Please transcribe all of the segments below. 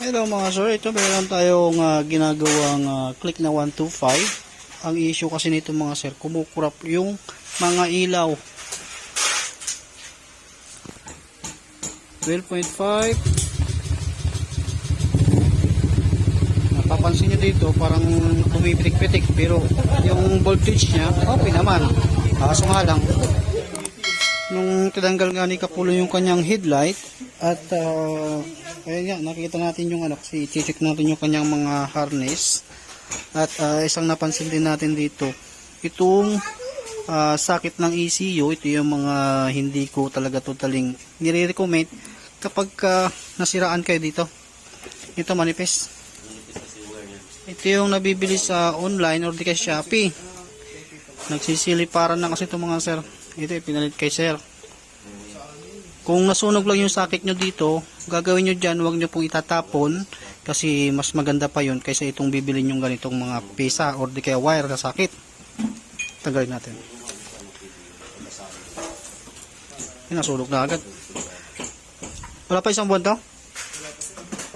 Hello mga sir, ito meron tayong ah, ginagawang ah, click na 125. Ang issue kasi nito mga sir, kumukurap yung mga ilaw. 12.5 Napapansin nyo dito, parang pumipitik-pitik pero yung voltage niya, okay naman. Kaso nga lang, nung tinanggal nga ni Kapulo yung kanyang headlight at uh, ayun nga nakita natin yung ano kasi check natin yung kanyang mga harness. At ah, isang napansin din natin dito itong ah, sakit ng ECU ito yung mga hindi ko talaga totaling nire-recommend. Kapag ka nasiraan kayo dito ito manifest ito yung nabibili sa online or di kay Shopee. Nagsisiliparan na kasi itong mga sir. Ito pinalit kay sir. Kung nasunog lang yung socket nyo dito, gagawin nyo dyan, huwag nyo pong itatapon kasi mas maganda pa yun kaysa itong bibilin yung ganitong mga pesa or di kaya wire na sakit. Tanggalin natin. Yan, nasunog na agad. Wala pa isang buwan to?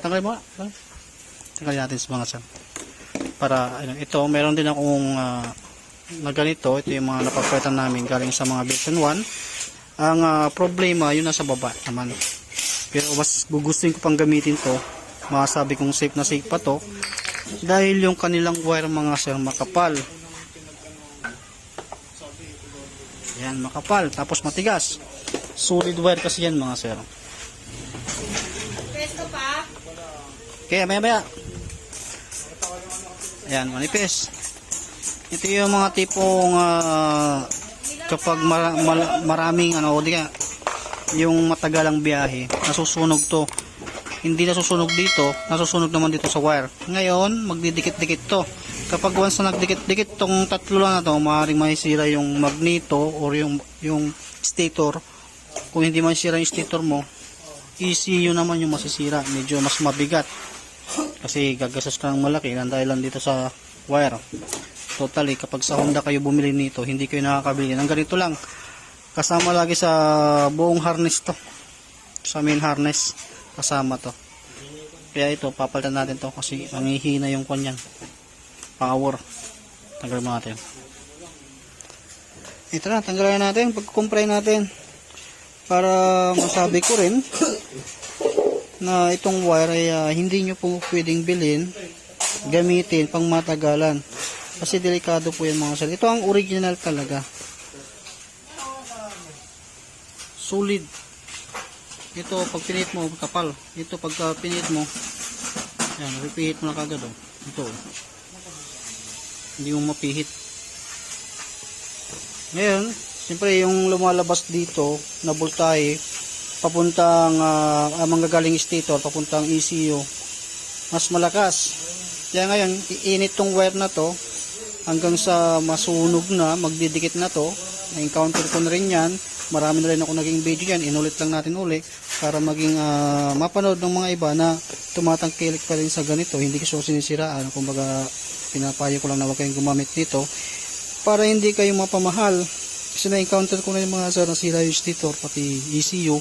Tanggalin mo nga. Tanggalin. Natin sa mga sam. Para, ano, ito, meron din akong ah, na ganito. Ito yung mga napapwetan namin galing sa mga version 1 ang ah, problema, yun nasa baba naman. Pero mas gugustuhin ko pang gamitin to. Masabi kong safe na safe pa to. Dahil yung kanilang wire mga sir makapal. Yan, makapal. Tapos matigas. Solid wire kasi yan mga sir. Pesto pa? Kaya maya maya. Ayan, manipis. Ito yung mga tipong ah, kapag mara- mal- maraming ano, di ka, yung matagalang biyahe, nasusunog to. Hindi nasusunog dito, nasusunog naman dito sa wire. Ngayon, magdidikit-dikit to. Kapag once na nagdikit-dikit tong tatlo lang na to, maaaring masira yung magneto or yung yung stator. Kung hindi man sira yung stator mo, ECU naman yung masisira. Medyo mas mabigat. Kasi gagastos ka ng malaki dahil lang dito sa wire. Totally, kapag sa Honda kayo bumili nito, hindi kayo nakakabili. Ng ganito lang. Kasama lagi sa buong harness to. Sa main harness. Kasama to. Kaya ito, papalitan natin to kasi mangihina yung kanyan. Power. Tanggalin mo natin. Ito na, tanggalin natin. Pag-compray natin. Para masabi ko rin na itong wire ay ah, hindi nyo po pwedeng bilhin gamitin pang matagalan kasi delikado po yan mga sir ito ang original talaga solid. Ito pag pinit mo kapal. Ito pagka pinit mo yan repeat mo na kagad oh. ito oh. hindi mo mapihit. Ngayon siyempre yung lumalabas dito na voltahe papuntang uh, manggagaling stator papuntang ECU mas malakas. Kaya ngayon iinit tong wire na to hanggang sa masunog na magdidikit na to. Na-encounter ko na rin yan marami na rin ako naging video yan inulit lang natin uli para maging ah, mapanood ng mga iba na tumatangkilik pa rin sa ganito. Hindi ko sinisiraan. Kumbaga pinapayo ko lang na huwag kayong gumamit nito para hindi kayo mapamahal. Kasi na-encounter ko na yung mga sir nasira yung stator pati ECU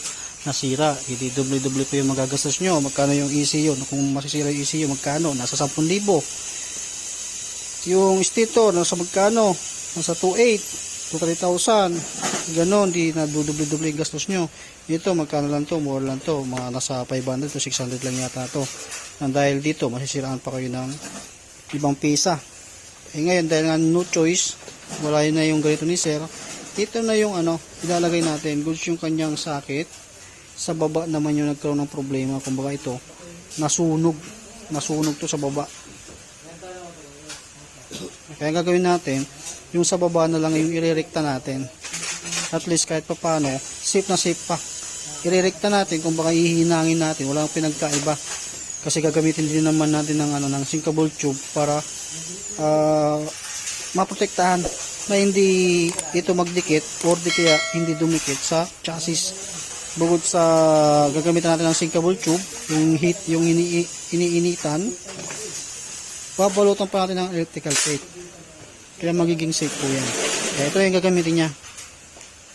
nasira. Hindi doble-doble po yung magagastos nyo. Magkano yung ECU kung masisira yung ECU magkano? Nasa 10,000 yung stator nasa magkano? Nasa 2.8 to 3,000 ganon di na yung gastos nyo. Ito magkano lang to? More lang to. Mga nasa 500 to 600 lang yata to. Nang dahil dito masisiraan pa kayo ng ibang pisa. Eh ngayon dahil nga no choice wala yun na yung ganito ni sir. Ito na yung ano ilalagay natin. Goods yung kanyang sakit. Sa baba naman yung nagkaroon ng problema. Kumbaga ito nasunog. Nasunog to sa baba. Kaya gagawin natin yung sa baba na lang yung irerekta natin at least kahit pa paano safe na safe pa. Irerekta natin kung baka ihinangin natin. Walang pinagkaiba. Kasi gagamitin din naman natin ng ano ng sinkable tube para ah, maprotektahan na hindi ito magdikit or di kaya hindi dumikit sa chassis. Bukod sa gagamitan natin ng sinkable tube yung heat yung ini iniinitan babalutan pa natin ng electrical tape kaya magiging safe po yan. Kaya ito yung gagamitin niya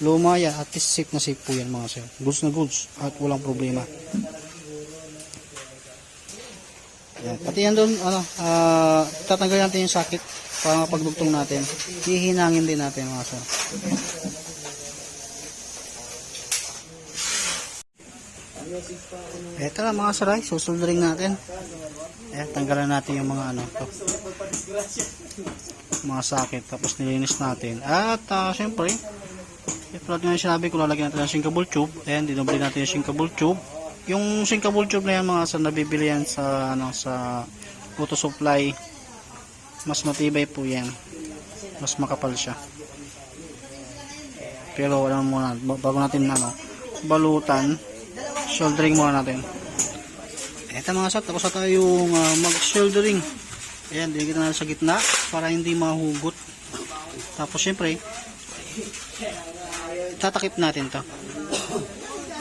luma yan at least safe na safe po yan mga sir goods na goods at walang problema Yan. Pati yan doon, ano, ah, tatanggalin natin yung sakit para mapagdugtong natin. Hihinangin din natin mga sir. Eto na mga sir ay, susuldering natin. Eh, tanggalan natin yung mga ano to. Mga sakit. Tapos nilinis natin. At ah, syempre, ito natin yung sinabi ko, lalagyan natin ng sinkable tube. Ayan, dinobli natin yung sinkable tube. Yung sinkable tube na yan mga sir, nabibili yan sa, ano, sa auto supply. Mas matibay po yan. Mas makapal siya. Pero wala muna, bago natin ano, balutan, shouldering muna natin. Eto mga sir, tapos na tayong uh, mag-shouldering. Ayan, dinigit na sa gitna para hindi mahugot. Tapos syempre, tatakip natin to.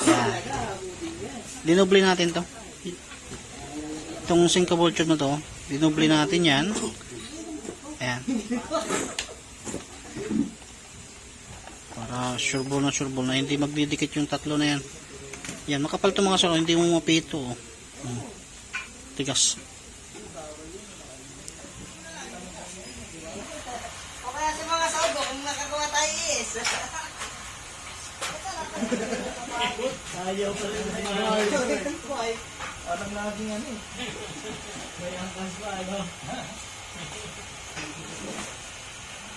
Ayan. Dinoble natin to. Itong sinkable tube na to, dinoble natin yan. Ayan. Para sureball na sureball na hindi magdidikit yung tatlo na yan. Yan, makapal to mga solo, hindi mo mapito. Oh. Hmm. Tigas. O kaya sa mga saudo, kung nakagawa tayo is. Ayaw pa rin. Ayaw. Parang laging ano eh. May angkas pa ano.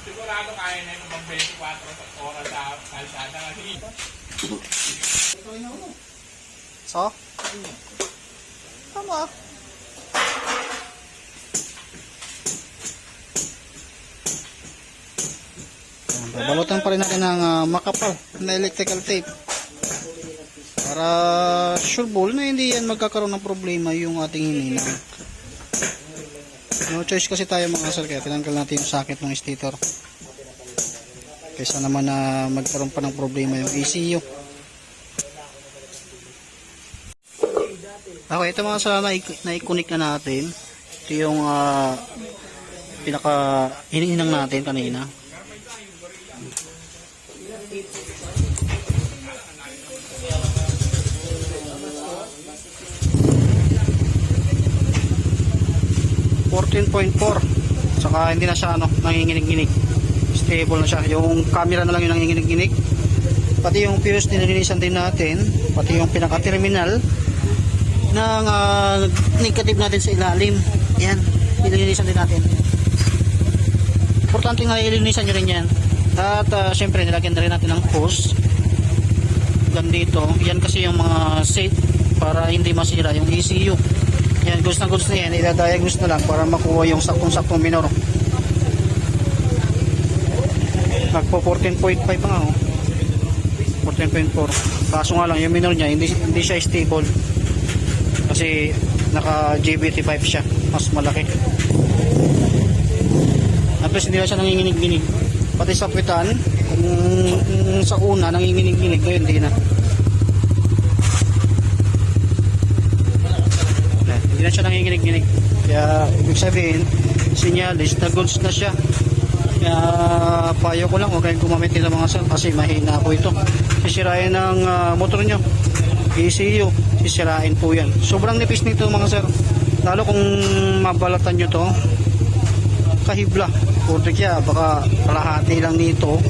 Sigurado kaya na yung mag 24 oras sa kalsada kasi So? Tama. Ayan, Babalutan pa rin natin ng ah, makapal na electrical tape. Para sure ball na hindi yan magkakaroon ng problema yung ating hininang. No choice kasi tayo mga sir kaya tinanggal natin yung sakit ng stator. Kaysa naman na magkaroon pa ng problema yung ECU. Okay, ito mga sa na-connect na natin. Ito yung ah, pinaka hinihinang natin kanina. .4 saka hindi na siya ano, nanginginig-ginig stable na siya. Yung camera na lang yung nanginginig-ginig pati yung fuse dinilinisan din natin. Pati yung pinaka terminal ng uh, negative natin sa ilalim. Yan, ilinisan din natin. Importante nga ilinisan nyo rin yan. At uh, syempre nilagyan na rin natin ng hose. Gandito. Yan kasi yung mga safe para hindi masira yung ECU. Yan, goods na goods na yan. Ila-diagnose na lang para makuha yung saktong-saktong minor. Nagpo 14.5 pa nga oh. 14.4. Kaso nga lang yung minor niya hindi, hindi siya stable kasi naka JBT5 siya mas malaki at least hindi na siya nanginginig-ginig pati sa kwitan kung, sa una nanginginig-ginig ngayon hindi na. Hindi na siya nanginginig-ginig kaya ibig sabihin sinyalis na goods na siya. Kaya payo ko lang huwag kayong gumamit nila mga sir kasi mahina po ito. Sisirain ng ah, motor nyo. ECU sisirain po yan. Sobrang nipis nito mga sir. Lalo kung mabalatan nyo to kahibla o kaya baka kalahati lang nito.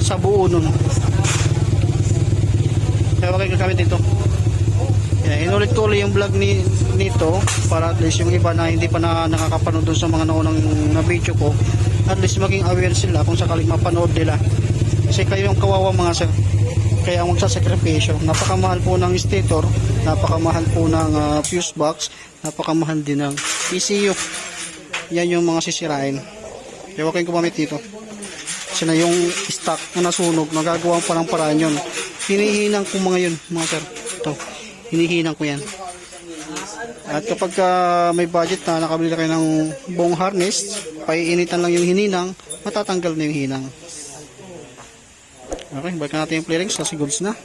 Sa buo nun. Kaya huwag kayong gagamit dito. Yeah, inulit ko ulit yung vlog ni, nito para at least yung iba na hindi pa na nakakapanood dun sa mga naunang na video ko at least maging aware sila kung sakaling mapanood nila. Kasi kayo yung kawawa mga sir. Kaya ang magsasakripisyo. Napakamahal po ng stator napakamahal po ng ah, fuse box napakamahal din ng ECU yan yung mga sisirain kaya huwag kayong gumamit dito. Kasi na yung stock na nasunog nagagawa pa ng paraan yun. Hinihinang ko mga yun mga sir. Ito hinihinang ko yan. At kapag ah, may budget na nakabili na kayo ng buong harness paiinitan lang yung hininang matatanggal na yung hinang. Okay, balik natin yung clearings kasi goods na.